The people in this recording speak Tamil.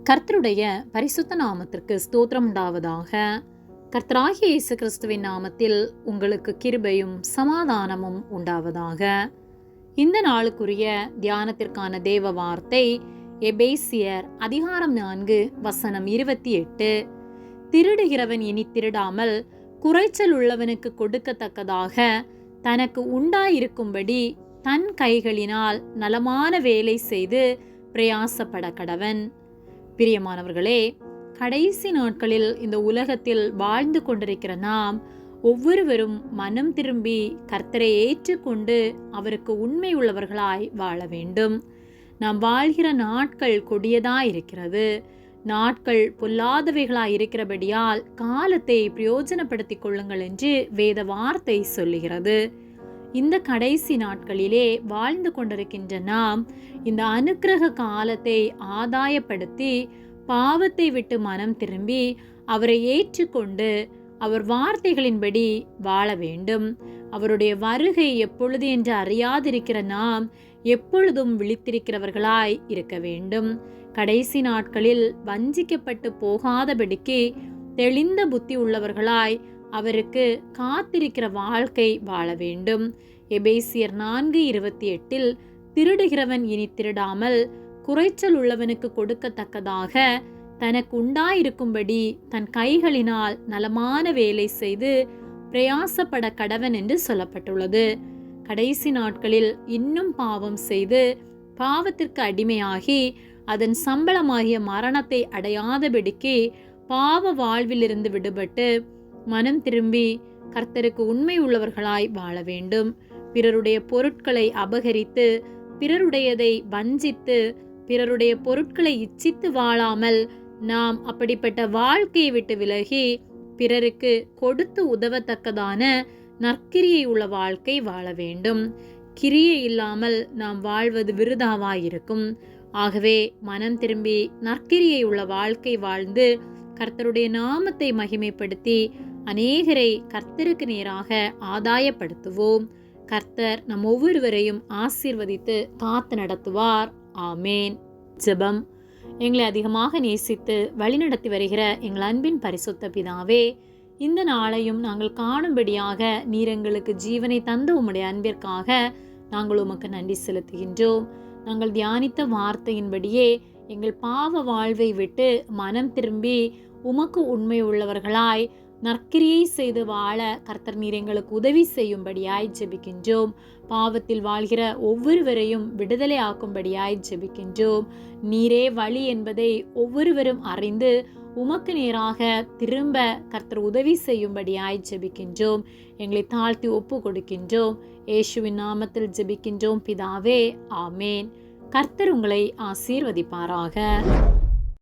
கர்த்தருடைய பரிசுத்த நாமத்திற்கு ஸ்தோத்திரம் உண்டாவதாக. கர்த்தராகிய இயேசு கிறிஸ்துவின் நாமத்தில் உங்களுக்கு கிருபையும் சமாதானமும் உண்டாவதாக. இந்த நாளுக்குரிய தியானத்திற்கான தேவ வார்த்தை எபேசியர் அதிகாரம் நான்கு வசனம் இருபத்தி எட்டு. திருடுகிறவன் இனி திருடாமல் குறைச்சல் உள்ளவனுக்கு கொடுக்கத்தக்கதாக தனக்கு உண்டாயிருக்கும்படி தன் கைகளினால் நலமான வேலை செய்து பிரயாசப்பட கடவன் பிரியமானவர்களே கடைசி நாட்களில் இந்த உலகத்தில் வாழ்ந்து கொண்டிருக்கிற நாம் ஒவ்வொருவரும் மனம் திரும்பி கர்த்தரை ஏற்றுக்கொண்டு அவருக்கு உண்மை உள்ளவர்களாய் வாழ வேண்டும். நாம் வாழ்கிற நாட்கள் கொடியதாய் இருக்கிறது. நாட்கள் பொல்லாதவைகளாய் இருக்கிறபடியால் காலத்தை பிரயோஜனப்படுத்திக் கொள்ளுங்கள் என்று வேத வார்த்தை சொல்லுகிறது. இந்த கடைசி நாட்களிலே வாழ்ந்து கொண்டிருக்கின்ற நாம் இந்த அனுக்கிரக காலத்தை ஆதாயப்படுத்தி பாவத்தை விட்டு மனம் திரும்பி அவரை ஏற்றுக்கொண்டு அவர் வார்த்தைகளின்படி வாழ வேண்டும். அவருடைய வருகை எப்பொழுது என்று அறியாதிருக்கிற நாம் எப்பொழுதும் விழித்திருக்கிறவர்களாய் இருக்க வேண்டும். கடைசி நாட்களில் வஞ்சிக்கப்பட்டு போகாதபடிக்கு தெளிந்த புத்தி உள்ளவர்களாய் அவருக்கு காத்திருக்கிற வாழ்க்கை வாழ வேண்டும். எபேசியர் நான்கு இருபத்தி எட்டில் திருடுகிறவன் இனி திருடாமல் குறைச்சல் உள்ளவனுக்கு கொடுக்கத்தக்கதாக தனக்கு உண்டாயிருக்கும்படி தன் கைகளினால் நலமான வேலை செய்து பிரயாசப்பட கடவன் என்று சொல்லப்பட்டுள்ளது. கடைசி நாட்களில் இன்னும் பாவம் செய்து பாவத்திற்கு அடிமையாகி அதன் சம்பளமாகிய மரணத்தை அடையாதபடிக்கு பாவ வாழ்விலிருந்து விடுபட்டு மனம் திரும்பி கர்த்தருக்கு உண்மை உள்ளவர்களாய் வாழ வேண்டும். பிறருடைய பொருட்களை அபகரித்து பிறருடையதை வஞ்சித்து பிறருடைய பொருட்களை இச்சித்து வாழாமல் நாம் அப்படிப்பட்ட வாழ்க்கையை விட்டு விலகி பிறருக்கு கொடுத்து உதவத்தக்கதான நற்கிரியை உள்ள வாழ்க்கை வாழ வேண்டும். கிரியை இல்லாமல் நாம் வாழ்வது விருதாவாயிருக்கும். ஆகவே மனம் திரும்பி நற்கிரியை உள்ள வாழ்க்கை வாழ்ந்து கர்த்தருடைய நாமத்தை மகிமைப்படுத்தி அநேகரை கர்த்தருக்கு நேராக ஆதாயப்படுத்துவோம். கர்த்தர் நம் ஒவ்வொருவரையும் ஆசீர்வதித்து காத்து நடத்துவார். ஆமேன். ஜெபம். எங்களை அதிகமாக நேசித்து வழிநடத்தி வருகிற எங்கள் அன்பின் பரிசுத்த பிதாவே இந்த நாளையும் நாங்கள் காணும்படியாக நீர் எங்களுக்கு ஜீவனை தந்த உம்முடைய அன்பிற்காக நாங்கள் உமக்கு நன்றி செலுத்துகின்றோம். நாங்கள் தியானித்த வார்த்தையின்படியே எங்கள் பாவ வாழ்வை விட்டு மனம் திரும்பி உமக்கு உண்மை உள்ளவர்களாய் நற்கிரியை செய்து வாழ கர்த்தர் நீர் எங்களுக்கு உதவி செய்யும்படியாய் ஜெபிக்கின்றோம். பாவத்தில் வாழ்கிற ஒவ்வொருவரையும் விடுதலை ஆக்கும்படியாய் ஜெபிக்கின்றோம். நீரே வழி என்பதை ஒவ்வொருவரும் அறிந்து உமக்கு நேராக திரும்ப கர்த்தர் உதவி செய்யும்படியாய் ஜெபிக்கின்றோம். எங்களை தாழ்த்தி ஒப்பு கொடுக்கின்றோம் இயேசுவின் நாமத்தில் ஜெபிக்கின்றோம். பிதாவே ஆமேன். கர்த்தர் உங்களை ஆசீர்வதிப்பாராக.